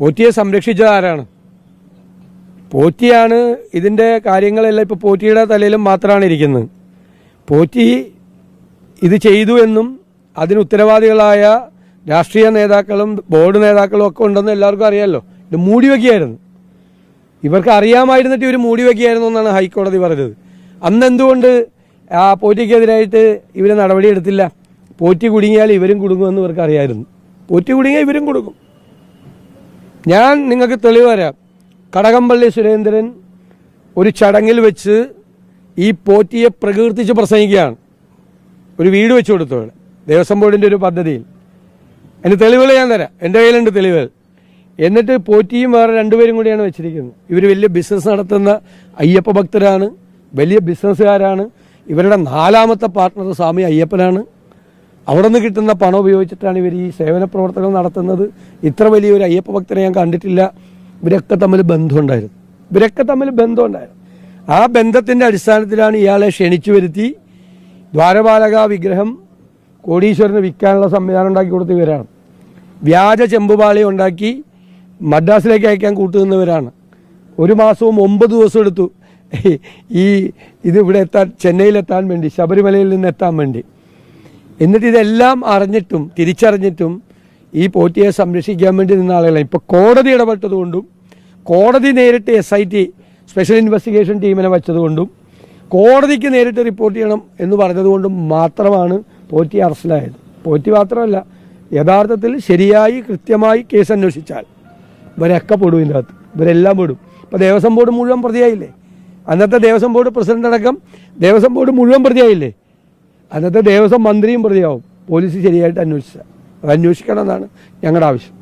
പോറ്റിയെ സംരക്ഷിച്ചത് ആരാണ്? പോറ്റിയാണ് ഇതിന്റെ കാര്യങ്ങളെല്ലാം ഇപ്പോൾ പോറ്റിയുടെ തലയിലും മാത്രമാണ് ഇരിക്കുന്നത്. പോറ്റി ഇത് ചെയ്തു എന്നും അതിന് ഉത്തരവാദികളായ രാഷ്ട്രീയ നേതാക്കളും ബോർഡ് നേതാക്കളും ഒക്കെ ഉണ്ടെന്ന് എല്ലാവർക്കും അറിയാമല്ലോ ഇത് മൂടി വയ്ക്കുകയായിരുന്നു ഇവർക്ക് അറിയാമായിരുന്നിട്ട് ഇവർ മൂടി വയ്ക്കുകയായിരുന്നു എന്നാണ് ഹൈക്കോടതി പറഞ്ഞത്. അന്ന് എന്തുകൊണ്ട് ആ പോറ്റിക്കെതിരായിട്ട് ഇവർ നടപടിയെടുത്തില്ല പോറ്റി കുടുങ്ങിയാൽ ഇവരും കുടുങ്ങുമെന്ന് ഇവർക്ക് അറിയായിരുന്നു പോറ്റി കുടുങ്ങിയാൽ ഇവരും കൊടുക്കും ഞാൻ നിങ്ങൾക്ക് തെളിവ് തരാം. കടകംപള്ളി സുരേന്ദ്രൻ ഒരു ചടങ്ങിൽ വെച്ച് ഈ പോറ്റിയെ പ്രകീർത്തിച്ച് പ്രസംഗിക്കുകയാണ്. ഒരു വീട് വെച്ച് കൊടുത്തു അവിടെ ദേവസ്വം ബോർഡിന്റെ ഒരു പദ്ധതിയിൽ. എന്റെ തെളിവുകൾ ഞാൻ തരാം. എന്റെ കയ്യിലുണ്ട് തെളിവുകൾ. എന്നിട്ട് പോറ്റിയും വേറെ രണ്ടുപേരും കൂടിയാണ് വെച്ചിരിക്കുന്നത്. ഇവർ വലിയ ബിസിനസ് നടത്തുന്ന അയ്യപ്പ ഭക്തരാണ്. വലിയ ബിസിനസ്സുകാരാണ് ഇവരുടെ നാലാമത്തെ പാർട്ട്ണർ സ്വാമി അയ്യപ്പനാണ്. അവിടെ നിന്ന് കിട്ടുന്ന പണം ഉപയോഗിച്ചിട്ടാണ് ഇവർ ഈ സേവന പ്രവർത്തനം നടത്തുന്നത്. ഇത്ര വലിയൊരു അയ്യപ്പ ഭക്തനെ ഞാൻ കണ്ടിട്ടില്ല. ഇവരൊക്കെ തമ്മിൽ ബന്ധമുണ്ടായിരുന്നു. ഇവരൊക്കെ തമ്മിൽ ബന്ധമുണ്ടായിരുന്നു. ആ ബന്ധത്തിന്റെ അടിസ്ഥാനത്തിലാണ് ഇയാളെ ക്ഷണിച്ചു വരുത്തി. ദ്വാരപാലക വിഗ്രഹം കോടീശ്വരന് വിൽക്കാനുള്ള സംവിധാനം ഉണ്ടാക്കി കൊടുത്ത ഇവരാണ്. വ്യാജ ചെമ്പുപാളി ഉണ്ടാക്കി മദ്രാസിലേക്ക് അയക്കാൻ കൂട്ടുനിന്നവരാണ്. ഒരു മാസവും ഒമ്പത് ദിവസം എടുത്തു. ഈ ഇത് ഇവിടെ എത്താൻ ചെന്നൈയിലെത്താൻ വേണ്ടി ശബരിമലയിൽ നിന്ന് എത്താൻ വേണ്ടി. എന്നിട്ട് ഇതെല്ലാം അറിഞ്ഞിട്ടും തിരിച്ചറിഞ്ഞിട്ടും ഈ പോറ്റിയെ സംരക്ഷിക്കാൻ വേണ്ടി നിന്ന ആളുകളാണ്. ഇപ്പോൾ കോടതി ഇടപെട്ടതുകൊണ്ടും കോടതി നേരിട്ട് S I T special investigation ടീമിനെ വെച്ചതുകൊണ്ടും കോടതിക്ക് നേരിട്ട് റിപ്പോർട്ട് ചെയ്യണം എന്ന് പറഞ്ഞതുകൊണ്ടും മാത്രമാണ് പോറ്റി അറസ്റ്റിലായത്. പോറ്റി മാത്രമല്ല യഥാർത്ഥത്തിൽ ശരിയായി കൃത്യമായി കേസ് അന്വേഷിച്ചാൽ ഇവരൊക്കെ പെടും ഇതിന്റെ അകത്ത് ഇവരെല്ലാം പെടും. ഇപ്പോൾ ദേവസ്വം ബോർഡ് മുഴുവൻ പ്രതിയായില്ലേ? അന്നത്തെ ദേവസ്വം ബോർഡ് പ്രസിഡന്റ് അടക്കം ദേവസ്വം ബോർഡ് മുഴുവൻ പ്രതിയായില്ലേ? അന്നത്തെ ദേവസ്വം മന്ത്രിയും പ്രതിയാവും. പോലീസ് ശരിയായിട്ട് അന്വേഷിച്ച അന്വേഷിക്കണം എന്നാണ് ഞങ്ങളുടെ ആവശ്യം.